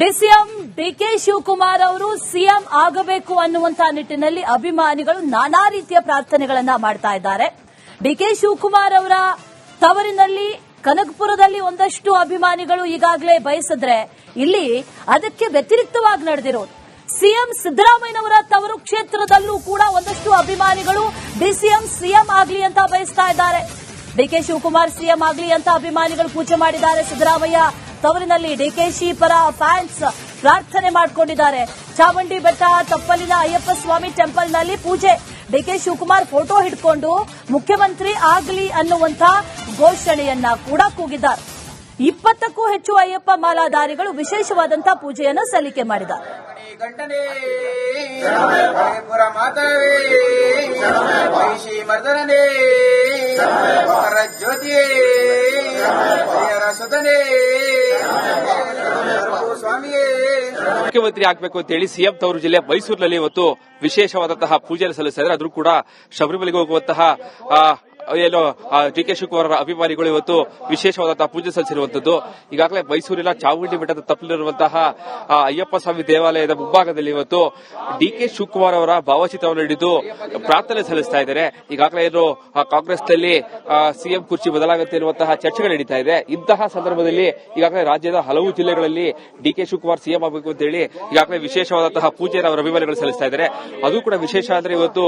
DCM DK Shivakumar ಅವರು CM ಆಗಬೇಕು ಅನ್ನುವಂತಹ ನಿಟ್ಟಿನಲ್ಲಿ ಅಭಿಮಾನಿಗಳು ನಾನಾ ರೀತಿಯ ಪ್ರಾರ್ಥನೆಗಳನ್ನ ಮಾಡ್ತಾ ಇದ್ದಾರೆ. ಡಿಕೆ ಶಿವಕುಮಾರ್ ಅವರ ತವರಿನಲ್ಲಿ, ಕನಕಪುರದಲ್ಲಿ ಒಂದಷ್ಟು ಅಭಿಮಾನಿಗಳು ಈಗಾಗಲೇ ಬಯಸಿದ್ರೆ ಇಲ್ಲಿ ಅದಕ್ಕೆ ವ್ಯತಿರಿಕ್ತವಾಗಿ ನಡೆದಿರೋದು. ಸಿಎಂ ಸಿದ್ದರಾಮಯ್ಯನವರ ತವರು ಕ್ಷೇತ್ರದಲ್ಲೂ ಕೂಡ ಒಂದಷ್ಟು ಅಭಿಮಾನಿಗಳು ಡಿಸಿಎಂ ಸಿಎಂ ಆಗಲಿ ಅಂತ ಬಯಸ್ತಾ ಇದ್ದಾರೆ. ಡಿಕೆ ಶಿವಕುಮಾರ್ ಸಿಎಂ ಆಗಲಿ ಅಂತ ಅಭಿಮಾನಿಗಳು ಪೂಜೆ ಮಾಡಿದ್ದಾರೆ ಸಿದ್ದರಾಮಯ್ಯ. ತವರಿನಲ್ಲಿ ಡಿಕೆಶಿ ಪರ ಫ್ಯಾನ್ಸ್ ಪ್ರಾರ್ಥನೆ ಮಾಡಿಕೊಂಡಿದ್ದಾರೆ. ಚಾಮುಂಡಿ ಬೆಟ್ಟ ತಪ್ಪಲಿನ ಅಯ್ಯಪ್ಪ ಸ್ವಾಮಿ ಟೆಂಪಲ್ನಲ್ಲಿ ಪೂಜೆ. ಡಿಕೆ ಶಿವಕುಮಾರ್ ಫೋಟೋ ಹಿಡ್ಕೊಂಡು ಮುಖ್ಯಮಂತ್ರಿ ಆಗಲಿ ಅನ್ನುವಂತ ಘೋಷಣೆಯನ್ನ ಕೂಡ ಕೂಗಿದ್ದಾರೆ. ಇಪ್ಪತ್ತಕ್ಕೂ ಹೆಚ್ಚು ಅಯ್ಯಪ್ಪ ಮಾಲಾಧಾರಿಗಳು ವಿಶೇಷವಾದಂತಹ ಪೂಜೆಯನ್ನು ಸಲ್ಲಿಕೆ ಮಾಡಿದ್ದಾರೆ. ಮುಖ್ಯಮಂತ್ರಿ ಆಗಬೇಕು ಅಂತ ಹೇಳಿ ಸಿಎಂ ತವರು ಜಿಲ್ಲೆ ಮೈಸೂರಿನಲ್ಲಿ ಇವತ್ತು ವಿಶೇಷವಾದಂತಹ ಪೂಜೆ ಸಲ್ಲಿಸಿದ್ರೆ ಅದ್ರೂ ಕೂಡ ಶಬರಿಮಲೆಗೆ ಹೋಗುವಂತಹ ಏನು ಡಿ ಕೆ ಶಿವಕುಮಾರ್ ಅಭಿಮಾನಿಗಳು ಇವತ್ತು ವಿಶೇಷವಾದಂತಹ ಪೂಜೆ ಸಲ್ಲಿಸಿರುವಂತದ್ದು ಈಗಾಗಲೇ ಮೈಸೂರಿನ ಚಾಮುಂಡಿ ಬೆಟ್ಟದ ತಪ್ಪಲಿರುವಂತಹ ಅಯ್ಯಪ್ಪ ಸ್ವಾಮಿ ದೇವಾಲಯದ ಮುಂಭಾಗದಲ್ಲಿ ಇವತ್ತು ಡಿ ಕೆ ಶಿವಕುಮಾರ್ ಅವರ ಭಾವಚಿತ್ರವನ್ನು ಹಿಡಿದು ಪ್ರಾರ್ಥನೆ ಸಲ್ಲಿಸ್ತಾ ಇದ್ದಾರೆ. ಈಗಾಗಲೇ ಏನು ಕಾಂಗ್ರೆಸ್ನಲ್ಲಿ ಸಿಎಂ ಕುರ್ಚಿ ಬದಲಾಗುತ್ತೆ ಎನ್ನುವಂತಹ ಚರ್ಚೆಗಳು ನಡೀತಾ ಇದೆ. ಇಂತಹ ಸಂದರ್ಭದಲ್ಲಿ ಈಗಾಗಲೇ ರಾಜ್ಯದ ಹಲವು ಜಿಲ್ಲೆಗಳಲ್ಲಿ ಡಿ ಕೆ ಶಿವಕುಮಾರ್ ಸಿಎಂ ಆಗಬೇಕು ಅಂತ ಹೇಳಿ ಈಗಾಗಲೇ ವಿಶೇಷವಾದಂತಹ ಪೂಜೆಯನ್ನು ಅವರ ಅಭಿಮಾನಿಗಳು ಸಲ್ಲಿಸ್ತಾ ಇದ್ದಾರೆ. ಅದು ಕೂಡ ವಿಶೇಷ ಅಂದ್ರೆ ಇವತ್ತು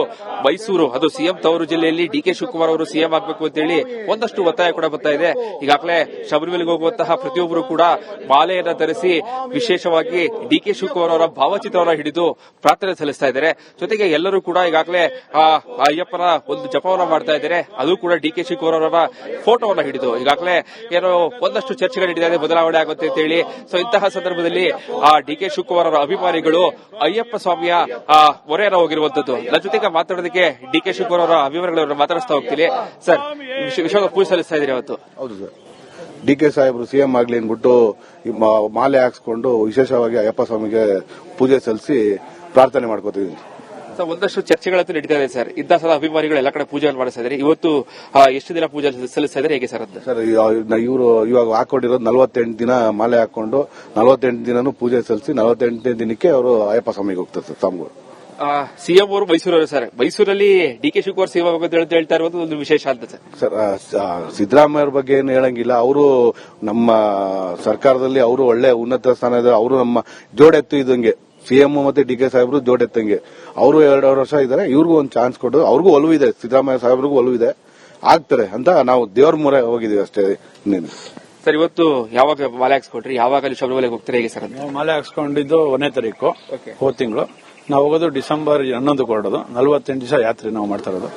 ಮೈಸೂರು, ಅದು ಸಿಎಂ ತವರು ಜಿಲ್ಲೆಯಲ್ಲಿ ಡಿ ಕೆ ಶಿವಕುಮಾರ್ ಅವರು ಸಿಎಂ ಆಗಬೇಕು ಅಂತ ಹೇಳಿ ಒಂದಷ್ಟು ಒತ್ತಾಯ ಕೂಡ ಬರ್ತಾ ಇದೆ. ಈಗಾಗಲೇ ಶಬರಿಮಲೆಗೆ ಹೋಗುವಂತಹ ಪ್ರತಿಯೊಬ್ಬರು ಕೂಡ ಮಾಲೆಯನ್ನ ಧರಿಸಿ ವಿಶೇಷವಾಗಿ ಡಿ ಕೆ ಶಿವಕುಮಾರ್ ಅವರ ಭಾವಚಿತ್ರವನ್ನು ಹಿಡಿದು ಪ್ರಾರ್ಥನೆ ಸಲ್ಲಿಸ್ತಾ ಇದ್ದಾರೆ. ಜೊತೆಗೆ ಎಲ್ಲರೂ ಕೂಡ ಈಗಾಗಲೇ ಅಯ್ಯಪ್ಪನ ಒಂದು ಜಪವನ್ನ ಮಾಡ್ತಾ ಇದ್ದಾರೆ. ಅದು ಕೂಡ ಡಿ ಕೆ ಶಿವಕುಮಾರ್ ಅವರ ಫೋಟೋವನ್ನ ಹಿಡಿದು. ಈಗಾಗಲೇ ಏನೋ ಒಂದಷ್ಟು ಚರ್ಚೆಗಳು ನಡೀತಾ ಬದಲಾವಣೆ ಆಗುತ್ತೆ ಅಂತ ಹೇಳಿ ಸೊ ಇಂತಹ ಸಂದರ್ಭದಲ್ಲಿ, ಆ, ಡಿ ಕೆ ಶಿವಕುಮಾರ್ ಅವರ ಅಭಿಮಾನಿಗಳು ಅಯ್ಯಪ್ಪ ಸ್ವಾಮಿಯ, ಆ ಮೊರೆಯನ್ನು ಹೋಗಿರುವಂತದ್ದು. ನನ್ನ ಜೊತೆಗೆ ಮಾತಾಡೋದಕ್ಕೆ ಡಿ ಕೆ ಶಿವಕುಮಾರ್ ಅವರ ಅಭಿಮಾನಿಗಳನ್ನ ಮಾತಾಡಿಸ್ತಾ ಹೋಗ್ತೀನಿ. ಸರ್ ವಿಶ್ವ ಪೂಜೆ ಸಲ್ಲಿಸ್ತಾ ಇದ್ದೀರಿ ಅವತ್ತು. ಹೌದು ಸರ್. ಡಿ ಕೆ ಸಾಹೇಬರು ಸಿಎಂ ಆಗ್ಲಿ ಅಂದ್ಬಿಟ್ಟು ಮಾಲೆ ಹಾಕ್ಸ್ಕೊಂಡು ವಿಶೇಷವಾಗಿ ಅಯ್ಯಪ್ಪ ಸ್ವಾಮಿಗೆ ಪೂಜೆ ಸಲ್ಲಿಸಿ ಪ್ರಾರ್ಥನೆ ಮಾಡ್ಕೋತಿದ್ದೀನಿ. ಸರ್ ಒಂದಷ್ಟು ಚರ್ಚೆಗಳಂತೂ ನಡೀತಾ ಇದೆ ಸರ್. ಇಂತಹ ಸಲ ಅಭಿಮಾನಿಗಳು ಎಲ್ಲ ಕಡೆ ಪೂಜೆ ಮಾಡಿಸ್ತಾ ಇದ್ದಾರೆ. ಇವತ್ತು ಎಷ್ಟು ದಿನ ಪೂಜೆ ಸಲ್ಲಿಸ್ತಾ ಇದ್ದಾರೆ? ಹೇಗೆ ಸರ್ ಸರ್ ಇವರು ಇವಾಗ ಹಾಕೊಂಡಿರೋದು ನಲವತ್ತೆಂಟು ದಿನ ಮಾಲೆ ಹಾಕೊಂಡು ನಲವತ್ತೆಂಟು ದಿನನೂ ಪೂಜೆ ಸಲ್ಲಿಸಿ ನಲವತ್ತೆಂಟನೇ ದಿನಕ್ಕೆ ಅವರು ಅಯ್ಯಪ್ಪ ಸ್ವಾಮಿಗೆ ಹೋಗ್ತಾರೆ ಸರ್ ಸಿಎಂ ಅವರು ಮೈಸೂರವರು ಸರ್. ಮೈಸೂರಲ್ಲಿ ಡಿ ಕೆ ಶಿವಕುಮಾರ್ ಸಿಎಂ ಆಗಬೇಕು ಅಂತ ಹೇಳ್ತಾ- ಇರೋದು ಒಂದು ವಿಶೇಷ ಅಂತ ಸರ್. ಸರ್ ಸಿದ್ದರಾಮಯ್ಯ ಬಗ್ಗೆ ಏನು ಹೇಳಂಗಿಲ್ಲ. ಅವರು ನಮ್ಮ ಸರ್ಕಾರದಲ್ಲಿ ಅವರು ಒಳ್ಳೆ ಉನ್ನತ ಸ್ಥಾನದ ಅವರು ನಮ್ಮ ಜೋಡೆತ್ತು ಇದಂಗೆ ಸಿಎಂ ಮತ್ತೆ ಡಿ ಕೆ ಸಾಹೇಬರು ಜೋಡೆತ್ತಂಗೆ. ಅವರು ಎರಡೂವರೆ ವರ್ಷ ಇದ್ದಾರೆ ಇವ್ರಿಗೂ ಒಂದು ಚಾನ್ಸ್ ಕೊಟ್ಟು ಅವ್ರಿಗೂ ಒಲವಿದೆ ಸಿದ್ದರಾಮಯ್ಯ ಸಾಹೇಬ್ರಿಗೂ ಒಲವಿದೆ ಆಗ್ತಾರೆ ಅಂತ ನಾವು ದೇವ್ರ ಮೊರೆ ಹೋಗಿದೀವಿ ಅಷ್ಟೇ ನೀನು ಸರ್ ಇವತ್ತು ಯಾವಾಗ ಮಾಲೆ ಹಾಕ್ಸ್ಕೊಟ್ರಿ? ಯಾವಾಗ ಅಲ್ಲಿ ಶಬರಿಮಲೆಗೆ ಹೋಗ್ತಾರೆ ಹೇಗೆ ಸರ್ ಮಾಲೆ ಹಾಕ್ಸ್ಕೊಂಡಿದ್ದು ಒಂದನೇ ತಾರೀಕು ಹೋದ ತಿಂಗಳು. ನಾವು ಹೋಗೋದು ಡಿಸೆಂಬರ್ ಹನ್ನೊಂದು ಹೊರಡೋದು. ನಲವತ್ತೆಂಟು ದಿವಸ ಯಾತ್ರೆ ನಾವು ಮಾಡ್ತಾ ಇರೋದು.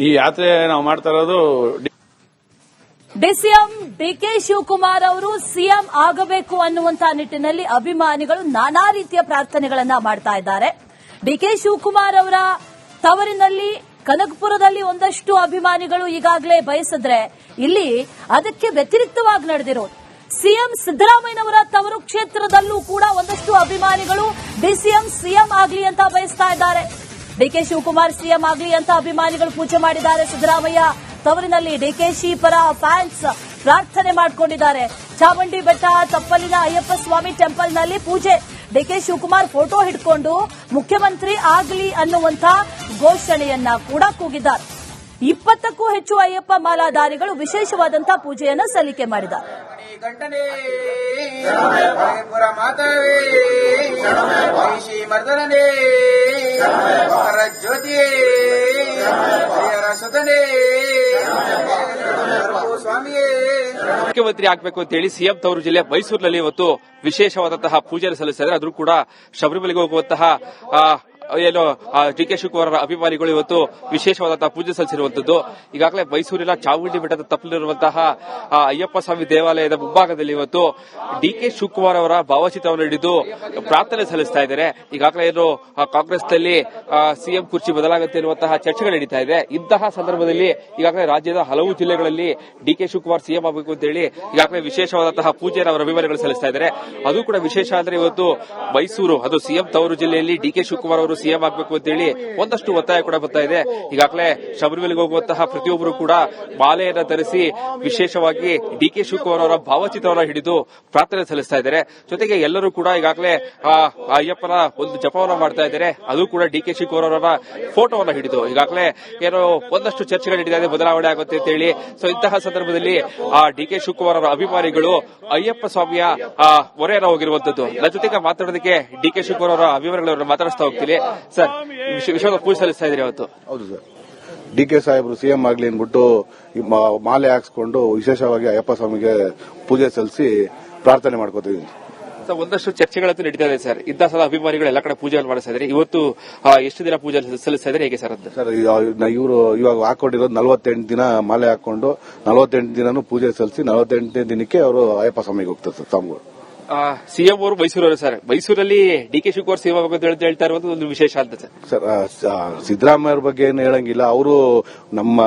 ಈ ಯಾತ್ರೆ ನಾವು ಮಾಡ್ತಾ ಇರೋದು ಡಿ- ಕೆ ಡಿಕೆ ಶಿವಕುಮಾರ್ ಅವರು ಸಿಎಂ ಆಗಬೇಕು ಅನ್ನುವಂತಹ ನಿಟ್ಟಿನಲ್ಲಿ ಅಭಿಮಾನಿಗಳು ನಾನಾ ರೀತಿಯ ಪ್ರಾರ್ಥನೆಗಳನ್ನ ಮಾಡ್ತಾ ಇದ್ದಾರೆ. ಡಿಕೆ ಶಿವಕುಮಾರ್ ಅವರ ತವರಿನಲ್ಲಿ, ಕನಕಪುರದಲ್ಲಿ ಒಂದಷ್ಟು ಅಭಿಮಾನಿಗಳು ಈಗಾಗಲೇ ಬಯಸಿದ್ರೆ ಇಲ್ಲಿ ಅದಕ್ಕೆ ವ್ಯತಿರಿಕ್ತವಾಗಿ ನಡೆದಿರೋದು. ಸಿಎಂ ಸಿದ್ದರಾಮಯ್ಯನವರ ತವರು ಕ್ಷೇತ್ರದಲ್ಲೂ ಕೂಡ ಒಂದಷ್ಟು ಅಭಿಮಾನಿಗಳು ಡಿಸಿಎಂ ಸಿಎಂ ಆಗಲಿ ಅಂತ ಬಯಸ್ತಾ ಇದ್ದಾರೆ. ಡಿಕೆ ಶಿವಕುಮಾರ್ ಸಿಎಂ ಆಗಲಿ ಅಂತ ಅಭಿಮಾನಿಗಳು ಪೂಜೆ ಮಾಡಿದ್ದಾರೆ ಸಿದ್ದರಾಮಯ್ಯ. ತವರಿನಲ್ಲಿ ಡಿಕೆಶಿ ಪರ ಫ್ಯಾನ್ಸ್ ಪ್ರಾರ್ಥನೆ ಮಾಡಿಕೊಂಡಿದ್ದಾರೆ. ಚಾಮುಂಡಿ ಬೆಟ್ಟ ತಪ್ಪಲಿನ ಅಯ್ಯಪ್ಪ ಸ್ವಾಮಿ ಟೆಂಪಲ್ನಲ್ಲಿ ಪೂಜೆ. ಡಿಕೆ ಶಿವಕುಮಾರ್ ಫೋಟೋ ಹಿಡ್ಕೊಂಡು ಮುಖ್ಯಮಂತ್ರಿ ಆಗಲಿ ಅನ್ನುವಂತ ಘೋಷಣೆಯನ್ನ ಕೂಡ ಕೂಗಿದ್ದಾರೆ. ಇಪ್ಪತ್ತಕ್ಕೂ ಹೆಚ್ಚು ಅಯ್ಯಪ್ಪ ಮಾಲಾಧಾರಿಗಳು ವಿಶೇಷವಾದಂತಹ ಪೂಜೆಯನ್ನು ಸಲ್ಲಿಕೆ ಮಾಡಿದ. ಗಂಟನೆ ಪುರ ಮಾತವೇ. ಮಹಿಷಿ ಮರ್ದನನೇ. ಮಕರ ಜ್ಯೋತಿಯೇ. ಹರಿಹರ ಸುತನೇ. ಸ್ವಾಮಿಯೇ. ಮುಖ್ಯಮಂತ್ರಿ ಆಗ್ಬೇಕು ಅಂತ ಹೇಳಿ ಸಿಎಂ ತವರು ಜಿಲ್ಲೆ ಮೈಸೂರಿನಲ್ಲಿ ಇವತ್ತು ವಿಶೇಷವಾದಂತಹ ಪೂಜೆ ಸಲ್ಲಿಸಿದ್ರೆ ಅದ್ರೂ ಕೂಡ ಶಬರಿಮಲೆಗೆ ಹೋಗುವಂತಹ ಆ, ಏನು ಡಿ ಕೆ ಶಿವಕುಮಾರ್ ಅಭಿಮಾನಿಗಳು ಇವತ್ತು ವಿಶೇಷವಾದಂತಹ ಪೂಜೆ ಸಲ್ಲಿಸಿರುವಂತದ್ದು ಈಗಾಗಲೇ ಮೈಸೂರಿನ ಚಾಮುಂಡಿ ಬೆಟ್ಟದ ತಪ್ಪಲಿರುವಂತಹ ಅಯ್ಯಪ್ಪ ಸ್ವಾಮಿ ದೇವಾಲಯದ ಮುಂಭಾಗದಲ್ಲಿ ಇವತ್ತು ಡಿ ಕೆ ಶಿವಕುಮಾರ್ ಅವರ ಭಾವಚಿತ್ರವನ್ನು ಹಿಡಿದು ಪ್ರಾರ್ಥನೆ ಸಲ್ಲಿಸ್ತಾ ಇದ್ದಾರೆ. ಈಗಾಗಲೇ ಏನು ಕಾಂಗ್ರೆಸ್ನಲ್ಲಿ ಸಿಎಂ ಕುರ್ಚಿ ಬದಲಾಗುತ್ತೆ ಎನ್ನುವಂತಹ ಚರ್ಚೆಗಳು ನಡೀತಾ ಇದೆ. ಇಂತಹ ಸಂದರ್ಭದಲ್ಲಿ ಈಗಾಗಲೇ ರಾಜ್ಯದ ಹಲವು ಜಿಲ್ಲೆಗಳಲ್ಲಿ ಡಿ ಕೆ ಶಿವಕುಮಾರ್ ಸಿಎಂ ಆಗಬೇಕು ಅಂತ ಹೇಳಿ ಈಗಾಗಲೇ ವಿಶೇಷವಾದಂತಹ ಪೂಜೆಯನ್ನು ಅವರ ಅಭಿಮಾನಿಗಳು ಸಲ್ಲಿಸ್ತಾ ಇದ್ದಾರೆ. ಅದು ಕೂಡ ವಿಶೇಷ ಅಂದ್ರೆ ಇವತ್ತು ಮೈಸೂರು, ಅದು ಸಿಎಂ ತವರು ಜಿಲ್ಲೆಯಲ್ಲಿ ಡಿ ಕೆ ಶಿವಕುಮಾರ್ ಅವರು ಸಿಎಂ ಆಗಬೇಕು ಅಂತೇಳಿ ಒಂದಷ್ಟು ಒತ್ತಾಯ ಕೂಡ ಬರ್ತಾ ಇದೆ. ಈಗಾಗಲೇ ಶಬರಿಮಲೆಗೆ ಹೋಗುವಂತಹ ಪ್ರತಿಯೊಬ್ಬರು ಕೂಡ ಮಾಲೆಯನ್ನ ಧರಿಸಿ ವಿಶೇಷವಾಗಿ ಡಿ ಕೆ ಶಿವಕುಮಾರ್ ಅವರ ಭಾವಚಿತ್ರವನ್ನ ಹಿಡಿದು ಪ್ರಾರ್ಥನೆ ಸಲ್ಲಿಸ್ತಾ ಇದ್ದಾರೆ. ಜೊತೆಗೆ ಎಲ್ಲರೂ ಕೂಡ ಈಗಾಗಲೇ ಅಯ್ಯಪ್ಪನ ಒಂದು ಜಪವನ್ನ ಮಾಡ್ತಾ ಇದ್ದಾರೆ. ಅದು ಕೂಡ ಡಿ ಕೆ ಶಿವಕುಮಾರ್ ಅವರ ಫೋಟೋವನ್ನ ಹಿಡಿದು. ಈಗಾಗಲೇ ಏನೋ ಒಂದಷ್ಟು ಚರ್ಚೆಗಳು ಇದೆ, ಬದಲಾವಣೆ ಆಗುತ್ತೆ ಅಂತ ಹೇಳಿ ಸೊ ಇಂತಹ ಸಂದರ್ಭದಲ್ಲಿ, ಆ ಡಿ ಕೆ ಶಿವಕುಮಾರ್ ಅವರ ಅಭಿಮಾನಿಗಳು ಅಯ್ಯಪ್ಪ ಸ್ವಾಮಿಯ ಮೊರೆಯನ್ನ ಹೋಗಿರುವಂತದ್ದು. ನನ್ನ ಜೊತೆಗೆ ಮಾತಾಡೋದಕ್ಕೆ ಡಿ ಕೆ ಶಿವಕುಮಾರ್ ಅವರ ಅಭಿಮಾನಿಗಳನ್ನ ಮಾತಾಡಿಸ್ತಾ ಹೋಗ್ತೀನಿ. ಸರ್ ವಿಶ್ವ- ವಿಶ್ವದ ಪೂಜೆ ಸಲ್ಲಿಸ್ತಾ ಇದ್ರಿ ಅವತ್ತು. ಹೌದು ಸರ್. ಡಿ ಕೆ ಸಾಹೇಬರು ಸಿಎಂ ಆಗ್ಲಿ ಅಂದ್ಬಿಟ್ಟು ಮಾಲೆ ಹಾಕ್ಸ್ಕೊಂಡು ವಿಶೇಷವಾಗಿ ಅಯ್ಯಪ್ಪ ಸ್ವಾಮಿಗೆ ಪೂಜೆ ಸಲ್ಲಿಸಿ ಪ್ರಾರ್ಥನೆ ಮಾಡ್ಕೋತೀವಿ ಸರ್ ಒಂದಷ್ಟು ಚರ್ಚೆಗಳಂತೂ ನಡೀತಾ ಇದೆ ಸರ್. ಇಂತಹ ಸಲ ಅಭಿಮಾನಿಗಳು ಎಲ್ಲ ಕಡೆ ಪೂಜೆ ಮಾಡಿಸ್ತಾ ಇದ್ದಾರೆ. ಇವತ್ತು ಎಷ್ಟು ದಿನ ಪೂಜೆ ಸಲ್ಲಿಸ್ತಾ ಇದ್ದಾರೆ? ಹೇಗೆ ಸರ್ ಅಂತ ಸರ್ ಇವರು ಇವಾಗ ಹಾಕೊಂಡಿರೋದು ನಲವತ್ತೆಂಟು ದಿನ ಮಾಲೆ ಹಾಕೊಂಡು ನಲವತ್ತೆಂಟು ದಿನನೂ ಪೂಜೆ ಸಲ್ಲಿಸಿ ನಲವತ್ತೆಂಟನೇ ದಿನಕ್ಕೆ ಅವರು ಅಯ್ಯಪ್ಪ ಸ್ವಾಮಿಗೆ ಹೋಗ್ತಾರೆ ಸರ್ ಸ್ವಾಮಿಗಳು. ಸಿಎಂ ಅವರು ಮೈಸೂರವರು ಸರ್. ಮೈಸೂರಲ್ಲಿ ಡಿ ಕೆ ಶಿವಕುಮಾರ್ ಸಿಎಂ ಆಗಬೇಕು ಅಂತ ಹೇಳ್ತಾ- ಇರೋದು ಒಂದು ವಿಶೇಷ ಅಂತ ಸರ್. ಸರ್ ಸಿದ್ದರಾಮಯ್ಯ ಬಗ್ಗೆ ಏನು ಹೇಳಂಗಿಲ್ಲ. ಅವರು ನಮ್ಮ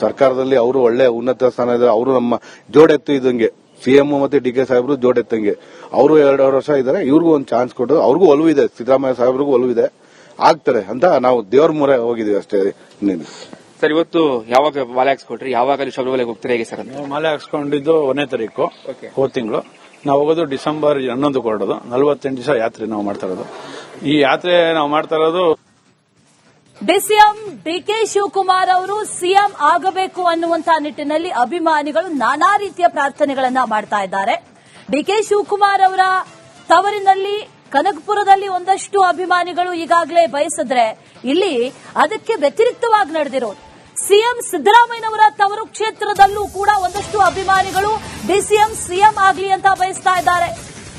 ಸರ್ಕಾರದಲ್ಲಿ ಅವರು ಒಳ್ಳೆ ಉನ್ನತ ಸ್ಥಾನ ಇದ್ದಾರೆ. ಅವರು ನಮ್ಮ ಜೋಡೆತ್ತು ಇದಂಗೆ ಸಿಎಂ ಮತ್ತೆ ಡಿ ಕೆ ಸಾಹೇಬರು ಜೋಡೆತ್ತಂಗೆ. ಅವರು ಎರಡೂವರೆ ವರ್ಷ ಇದ್ದಾರೆ. ಇವ್ರಿಗೂ ಒಂದು ಚಾನ್ಸ್ ಕೊಟ್ಟು ಅವ್ರಿಗೂ ಒಲವು ಇದೆ. ಸಿದ್ದರಾಮಯ್ಯ ಸಾಹೇಬ್ರಿಗೂ ಒಲವಿದೆ ಆಗ್ತಾರೆ ಅಂತ ನಾವು ದೇವ್ರ ಮೂರೆ ಹೋಗಿದೀವಿ ಅಷ್ಟೇ. ಸರ್. ಇವತ್ತು ಯಾವಾಗ ಮಾಲೆ ಹಾಕ್ಸ್ಕೊಟ್ರಿ? ಯಾವಾಗ ಶಬರಿಮಲೆಗೆ ಹೋಗ್ತೀರಾ ಹೇಗೆ ಸರ್ ಮಾಲೆ ಹಾಕ್ಸ್ಕೊಂಡಿದ್ದು ಒಂದನೇ ತಾರೀಕು ಹೋದ ತಿಂಗಳು. ನಾವು ಹೋಗೋದು ಡಿಸೆಂಬರ್ ಹನ್ನೊಂದು ಹೊರಡೋದು ನಲವತ್ತೆಂಟು ದಿವಸ ಯಾತ್ರೆ ನಾವು ಮಾಡ್ತಾ ಇರೋದು. ಈ ಯಾತ್ರೆ ನಾವು ಮಾಡ್ತಾ ಇರೋದು ಡಿಸಿಎಂ ಡಿಕೆ ಶಿವಕುಮಾರ್ ಅವರು ಸಿಎಂ ಆಗಬೇಕು ಅನ್ನುವಂತಹ ನಿಟ್ಟಿನಲ್ಲಿ ಅಭಿಮಾನಿಗಳು ನಾನಾ ರೀತಿಯ ಪ್ರಾರ್ಥನೆಗಳನ್ನ ಮಾಡ್ತಾ ಇದ್ದಾರೆ. ಡಿಕೆ ಶಿವಕುಮಾರ್ ಅವರ ತವರಿನಲ್ಲಿ, ಕನಕಪುರದಲ್ಲಿ ಒಂದಷ್ಟು ಅಭಿಮಾನಿಗಳು ಈಗಾಗಲೇ ಬಯಸಿದ್ರೆ ಇಲ್ಲಿ ಅದಕ್ಕೆ ವ್ಯತಿರಿಕ್ತವಾಗಿ ನಡೆದಿರೋದು. ಸಿಎಂ ಸಿದ್ದರಾಮಯ್ಯನವರ ತವರು ಕ್ಷೇತ್ರದಲ್ಲೂ ಕೂಡ ಒಂದಷ್ಟು ಅಭಿಮಾನಿಗಳು ಡಿಸಿಎಂ ಸಿಎಂ ಆಗಲಿ ಅಂತ ಬಯಸ್ತಾ ಇದ್ದಾರೆ.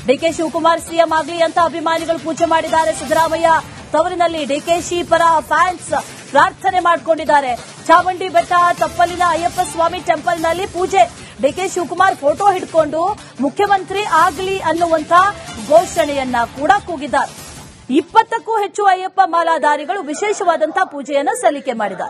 ಡಿಕೆ ಶಿವಕುಮಾರ್ ಸಿಎಂ ಆಗಲಿ ಅಂತ ಅಭಿಮಾನಿಗಳು ಪೂಜೆ ಮಾಡಿದ್ದಾರೆ ಸಿದ್ದರಾಮಯ್ಯ. ತವರಿನಲ್ಲಿ ಡಿಕೆಶಿ ಪರ ಫ್ಯಾನ್ಸ್ ಪ್ರಾರ್ಥನೆ ಮಾಡಿಕೊಂಡಿದ್ದಾರೆ. ಚಾಮುಂಡಿ ಬೆಟ್ಟ ತಪ್ಪಲಿನ ಅಯ್ಯಪ್ಪ ಸ್ವಾಮಿ ಟೆಂಪಲ್ನಲ್ಲಿ ಪೂಜೆ. ಡಿಕೆ ಶಿವಕುಮಾರ್ ಫೋಟೋ ಹಿಡ್ಕೊಂಡು ಮುಖ್ಯಮಂತ್ರಿ ಆಗಲಿ ಅನ್ನುವಂತ ಘೋಷಣೆಯನ್ನ ಕೂಡ ಕೂಗಿದ್ದಾರೆ. ಇಪ್ಪತ್ತಕ್ಕೂ ಹೆಚ್ಚು ಅಯ್ಯಪ್ಪ ಮಾಲಾಧಾರಿಗಳು ವಿಶೇಷವಾದಂತಹ ಪೂಜೆಯನ್ನ ಸಲ್ಲಿಕೆ ಮಾಡಿದ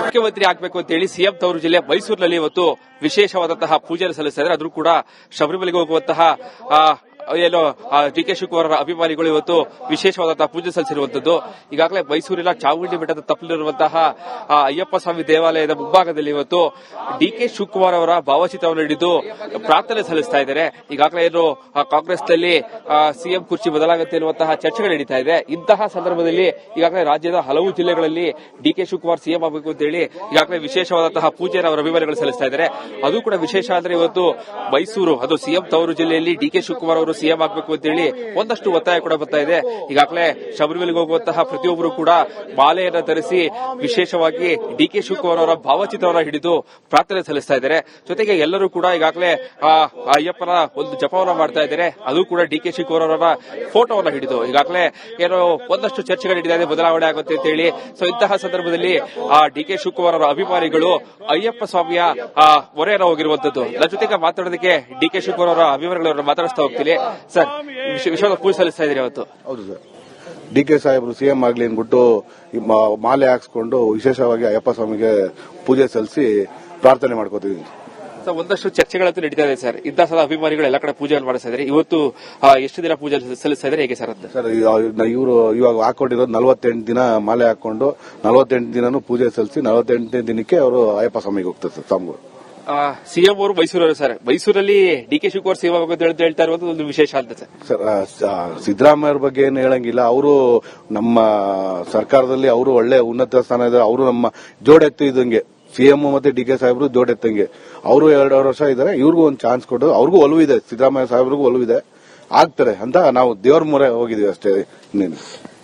ಮುಖ್ಯಮಂತ್ರಿ ಆಗ್ಬೇಕು ಅಂತ ಹೇಳಿ ಸಿಎಂ ತವರು ಜಿಲ್ಲೆ ಮೈಸೂರಿನಲ್ಲಿ ಇವತ್ತು ವಿಶೇಷವಾದಂತಹ ಪೂಜೆ ಸಲ್ಲಿಸಿದ್ರೆ ಅದ್ರೂ ಕೂಡ ಶಬರಿಮಲೆಗೆ ಹೋಗುವಂತಹ ಆ, ಏನು ಡಿ ಕೆ ಶಿವಕುಮಾರ್ ಅಭಿಮಾನಿಗಳು ಇವತ್ತು ವಿಶೇಷವಾದಂತಹ ಪೂಜೆ ಸಲ್ಲಿಸಿರುವಂತದ್ದು ಈಗಾಗಲೇ ಮೈಸೂರಿನ ಚಾಮುಂಡಿ ಬೆಟ್ಟದ ತಪ್ಪಲಿರುವಂತಹ ಅಯ್ಯಪ್ಪ ಸ್ವಾಮಿ ದೇವಾಲಯದ ಮುಂಭಾಗದಲ್ಲಿ ಇವತ್ತು ಡಿ ಕೆ ಶಿವಕುಮಾರ್ ಅವರ ಭಾವಚಿತ್ರವನ್ನು ಹಿಡಿದು ಪ್ರಾರ್ಥನೆ ಸಲ್ಲಿಸ್ತಾ ಇದ್ದಾರೆ. ಈಗಾಗಲೇ ಏನು ಕಾಂಗ್ರೆಸ್ನಲ್ಲಿ ಸಿಎಂ ಕುರ್ಚಿ ಬದಲಾಗುತ್ತೆ ಎನ್ನುವಂತಹ ಚರ್ಚೆಗಳು ನಡೀತಾ ಇದೆ. ಇಂತಹ ಸಂದರ್ಭದಲ್ಲಿ ಈಗಾಗಲೇ ರಾಜ್ಯದ ಹಲವು ಜಿಲ್ಲೆಗಳಲ್ಲಿ ಡಿ ಕೆ ಶಿವಕುಮಾರ್ ಸಿಎಂ ಆಗಬೇಕು ಅಂತ ಹೇಳಿ ಈಗಾಗಲೇ ವಿಶೇಷವಾದಂತಹ ಪೂಜೆಯನ್ನು ಅವರ ಅಭಿಮಾನಿಗಳು ಸಲ್ಲಿಸ್ತಾ ಇದ್ದಾರೆ. ಅದು ಕೂಡ ವಿಶೇಷ ಅಂದ್ರೆ ಇವತ್ತು ಮೈಸೂರು, ಅದು ಸಿಎಂ ತವರು ಜಿಲ್ಲೆಯಲ್ಲಿ ಡಿ ಕೆ ಶಿವಕುಮಾರ್ ಅವರು ಸಿಎಂ ಆಗಬೇಕು ಅಂತ ಹೇಳಿ ಒಂದಷ್ಟು ಒತ್ತಾಯ ಕೂಡ ಬರ್ತಾ ಇದೆ. ಈಗಾಗಲೇ ಶಬರಿಮಲೆಗೆ ಹೋಗುವಂತಹ ಪ್ರತಿಯೊಬ್ಬರು ಕೂಡ ಬಾಲೆಯನ್ನ ಧರಿಸಿ ವಿಶೇಷವಾಗಿ ಡಿ ಕೆ ಶಿವಕುಮಾರ್ ಅವರ ಭಾವಚಿತ್ರವನ್ನ ಹಿಡಿದು ಪ್ರಾರ್ಥನೆ ಸಲ್ಲಿಸ್ತಾ ಇದ್ದಾರೆ. ಜೊತೆಗೆ ಎಲ್ಲರೂ ಕೂಡ ಈಗಾಗಲೇ ಅಯ್ಯಪ್ಪನ ಒಂದು ಜಪವನ್ನ ಮಾಡ್ತಾ ಇದ್ದಾರೆ. ಅದು ಕೂಡ ಡಿ ಕೆ ಶಿವಕುಮಾರ್ ಅವರ ಫೋಟೋವನ್ನ ಹಿಡಿದು. ಈಗಾಗಲೇ ಏನೋ ಒಂದಷ್ಟು ಚರ್ಚೆಗಳು ಇದೆ ಬದಲಾವಣೆ ಆಗುತ್ತೆ ಅಂತ ಹೇಳಿ ಸೊ ಇಂತಹ ಸಂದರ್ಭದಲ್ಲಿ, ಆ ಡಿ ಕೆ ಶಿವಕುಮಾರ್ ಅವರ ಅಭಿಮಾನಿಗಳು ಅಯ್ಯಪ್ಪ ಸ್ವಾಮಿಯ, ಆ ಮೊರೆಯನ್ನ ಹೋಗಿರುವಂತದ್ದು. ನನ್ನ ಜೊತೆಗೆ ಮಾತಾಡೋದಕ್ಕೆ ಡಿ ಕೆ ಶಿವಕುಮಾರ್ ಅವರ ಅಭಿಮಾನಿಗಳನ್ನ ಮಾತಾಡಿಸ್ತಾ ಹೋಗ್ತೀನಿ. ಸರ್ ವಿಶೇಷ ವಿಶ್ವದ ಪೂಜೆ ಸಲ್ಲಿಸ್ತಾ ಇದ್ದೀರಿ ಅವತ್ತು ಹೌದು ಸರ್. ಡಿ ಕೆ ಸಾಹೇಬರು ಸಿಎಂ ಆಗ್ಲಿ ಅಂದ್ಬಿಟ್ಟು ಮಾಲೆ ಹಾಕ್ಸ್ಕೊಂಡು ವಿಶೇಷವಾಗಿ ಅಯ್ಯಪ್ಪ ಸ್ವಾಮಿಗೆ ಪೂಜೆ ಸಲ್ಲಿಸಿ ಪ್ರಾರ್ಥನೆ ಮಾಡ್ಕೋತೀವಿ ಸರ್ ಒಂದಷ್ಟು ಚರ್ಚೆಗಳಂತೂ ನಡೀತಾ ಇದೆ ಸರ್. ಇಂತಹ ಸಲ ಅಭಿಮಾನಿಗಳು ಎಲ್ಲ ಕಡೆ ಪೂಜೆ ಮಾಡಿಸ್ತಾ ಇದ್ದಾರೆ. ಇವತ್ತು ಎಷ್ಟು ದಿನ ಪೂಜೆ ಸಲ್ಲಿಸ್ತಾ ಇದ್ದಾರೆ? ಹೇಗೆ ಸರ್ ಅಂತ ಸರ್ ಇವರು ಇವಾಗ ಹಾಕೊಂಡಿರೋದು ನಲವತ್ತೆಂಟು ದಿನ ಮಾಲೆ ಹಾಕೊಂಡು ನಲವತ್ತೆಂಟು ದಿನನೂ ಪೂಜೆ ಸಲ್ಲಿಸಿ ನಲವತ್ತೆಂಟನೇ ದಿನಕ್ಕೆ ಅವರು ಅಯ್ಯಪ್ಪ ಸ್ವಾಮಿಗೆ ಹೋಗ್ತಾರೆ ಸರ್ ಸ್ವಾಮಿಗಳು. ಸಿಎಂ ಅವರು ಮೈಸೂರವರು ಸರ್. ಮೈಸೂರಲ್ಲಿ ಡಿ ಕೆ ಶಿವಕುಮಾರ್ ಸಿಎಂ ಆಗಬೇಕು ಅಂತ ಹೇಳ್ತಾ- ಇರೋದು ಒಂದು ವಿಶೇಷ ಅಂತ ಸರ್. ಸರ್ ಸಿದ್ದರಾಮಯ್ಯ ಬಗ್ಗೆ ಏನು ಹೇಳಂಗಿಲ್ಲ. ಅವರು ನಮ್ಮ ಸರ್ಕಾರದಲ್ಲಿ ಅವರು ಒಳ್ಳೆ ಉನ್ನತ ಸ್ಥಾನ ಇದ್ದಾರೆ. ಅವರು ನಮ್ಮ ಜೋಡೆತ್ತು ಇದಂಗೆ ಸಿಎಂ ಮತ್ತೆ ಡಿ ಕೆ ಸಾಹೇಬರು ಜೋಡೆತ್ತಂಗೆ. ಅವರು ಎರಡೂವರೆ ವರ್ಷ ಇದ್ದಾರೆ. ಇವ್ರಿಗೂ ಒಂದು ಚಾನ್ಸ್ ಕೊಟ್ಟು ಅವ್ರಿಗೂ ಒಲವು ಇದೆ. ಸಿದ್ದರಾಮಯ್ಯ ಸಾಹೇಬ್ರಿಗೂ ಒಲವಿದೆ ಆಗ್ತಾರೆ ಅಂತ ನಾವು ದೇವ್ರ ಮೊರೆ ಹೋಗಿದೀವಿ ಅಷ್ಟೇ. ನೀನು.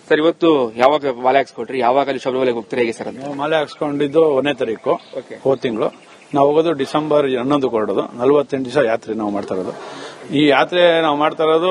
ಸರ್ ಇವತ್ತು ಯಾವಾಗ ಮಾಲೆ ಹಾಕ್ಸ್ಕೊಟ್ರಿ? ಯಾವಾಗ ಅಲ್ಲಿ ಶಬರಿಮಲೆಗೆ ಹೋಗ್ತೀರಾ ಹೇಗೆ ಸರ್ ಮಾಲೆ ಹಾಕ್ಸ್ಕೊಂಡಿದ್ದು ಒಂದನೇ ತಾರೀಕು. ಹೋದ ತಿಂಗಳು. ನಾವು ಹೋಗೋದು ಡಿಸೆಂಬರ್ ಹನ್ನೊಂದು ಹೊರಡೋದು ನಲವತ್ತೆಂಟು ದಿವಸ ಯಾತ್ರೆ ನಾವು ಮಾಡ್ತಾ ಇರೋದು. ಈ ಯಾತ್ರೆ ನಾವು ಮಾಡ್ತಾ ಇರೋದು